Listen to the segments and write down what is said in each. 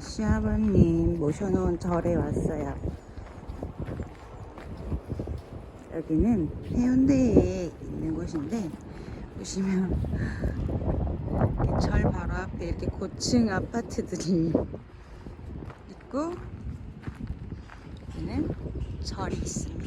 시아버님 모셔놓은 절에 왔어요. 여기는 해운대에 있는 곳인데 보시면 절 바로 앞에 이렇게 고층 아파트들이 있고 여기는 절이 있습니다.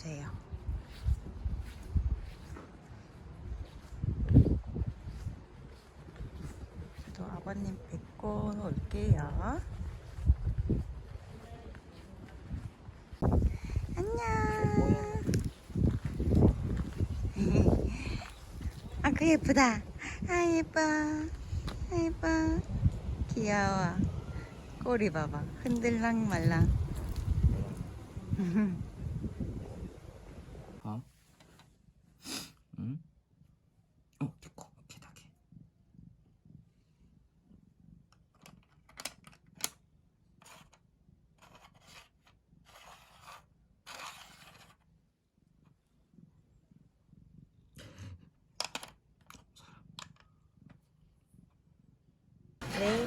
계세요. 또 아버님 뵙고 올게요. 안녕. 아, 그 예쁘다. 아, 예뻐. 아, 예뻐. 귀여워. 꼬리 봐봐. 흔들랑 말랑. 어? 응? 어, 개코, 개다개. 네.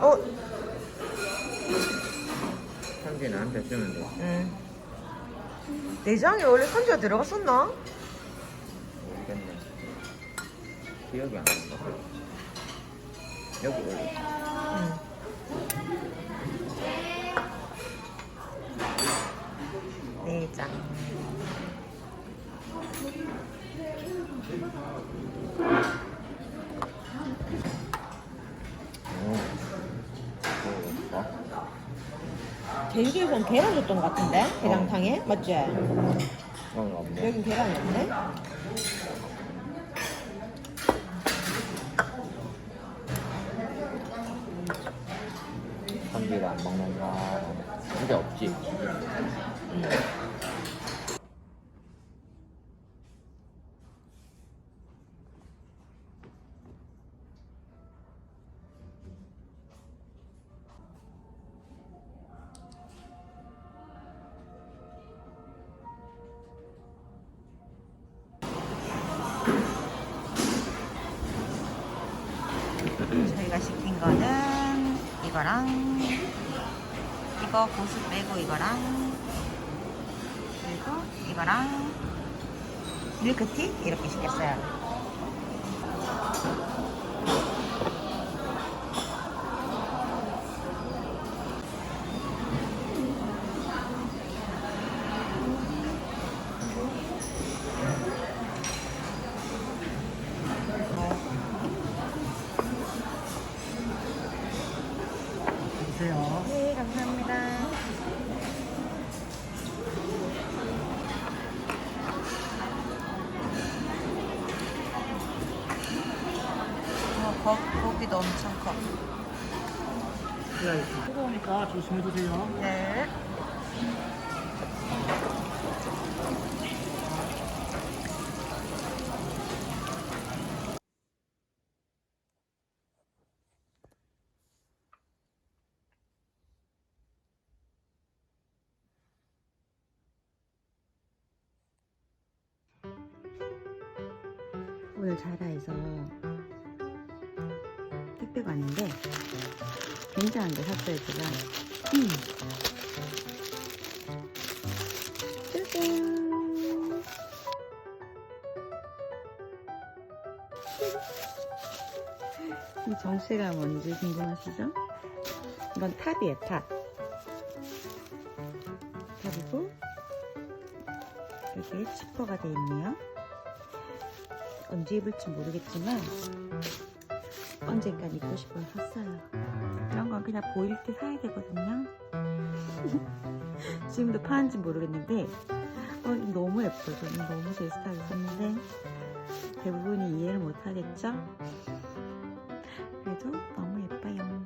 어, 편지 나한테 주면 돼. 응. 내장에 원래 선지가 들어갔었나? 모르겠네. 기억이 안 난다. 여기 올려. 내장. 오. 어, 제주도에서는 계란 줬던 것 같은데? 계란탕에? 맞지? 그런가 보네. 여긴 계란이 없네? 편지를 안 먹는 사람. 진짜 없지. 저희가 시킨 거는 이거랑 이거 고수 빼고 이거랑 그리고 이거랑 밀크티 이렇게 시켰어요. 네, 감사합니다. 어, 거, 고기도 엄청 커. 뜨거우니까 조심해 주세요. 네. 오늘 자라에서 택배가 왔는데 굉장한 게 샀어요 제가 음. 짜잔 이 정체가 뭔지 궁금하시죠? 이건 탑이에요 탑 탑이고 여기에 지퍼가 되어 있네요 언제 입을지 모르겠지만 언젠간 입고 싶어서 샀어요. 이런 건 그냥 보일 때 사야 되거든요. 지금도 파는지 모르겠는데 어, 너무 예뻐요. 저는 너무 제 스타일 샀는데 대부분이 이해를 못 하겠죠? 그래도 너무 예뻐요.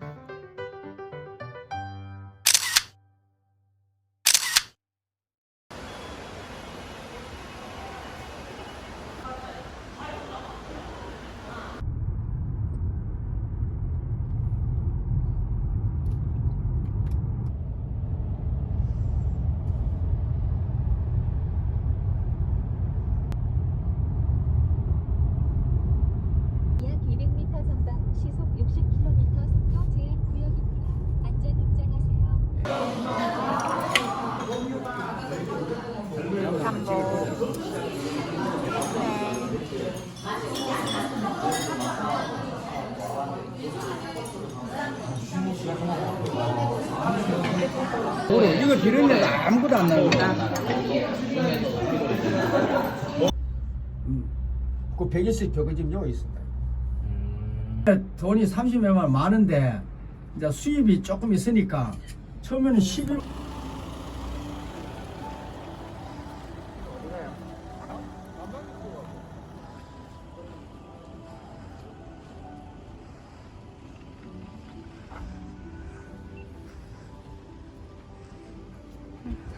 약 200m 전방 시속 60km 속도 제한 구역입니다. 안전 운전하세요. 그래, 이거 들으면 아무것도 안 나오니까. 음. 그120 벽은 지금 여기 있습니다. 돈이 30몇만 많은데, 이제 수입이 조금 있으니까, 처음에는 11,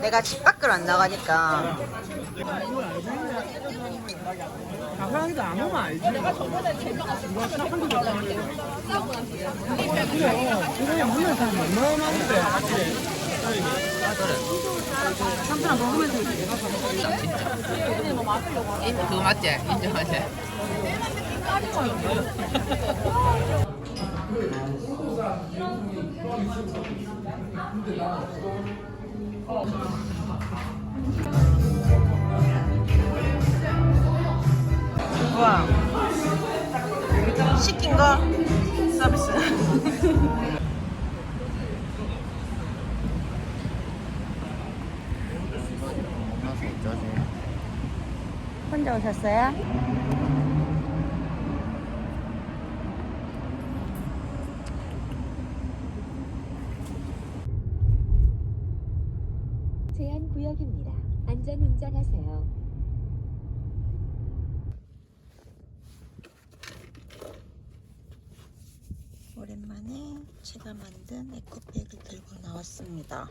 내가 집 밖을 안 나가니까. 그거 맞지? 인정하지? 우와. 시킨 거 서비스. 혼자 오셨어요? 제한 구역입니다. 안전 운전하세요. 오랜만에 제가 만든 에코백을 들고 나왔습니다.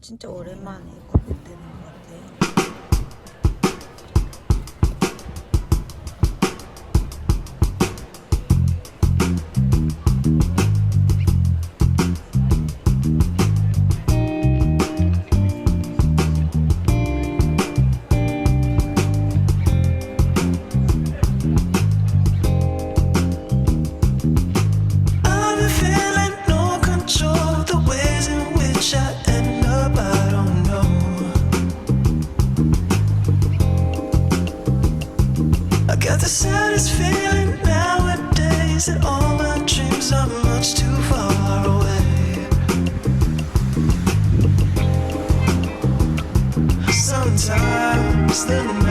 진짜 오랜만에 에코백 드는 것 같아요. still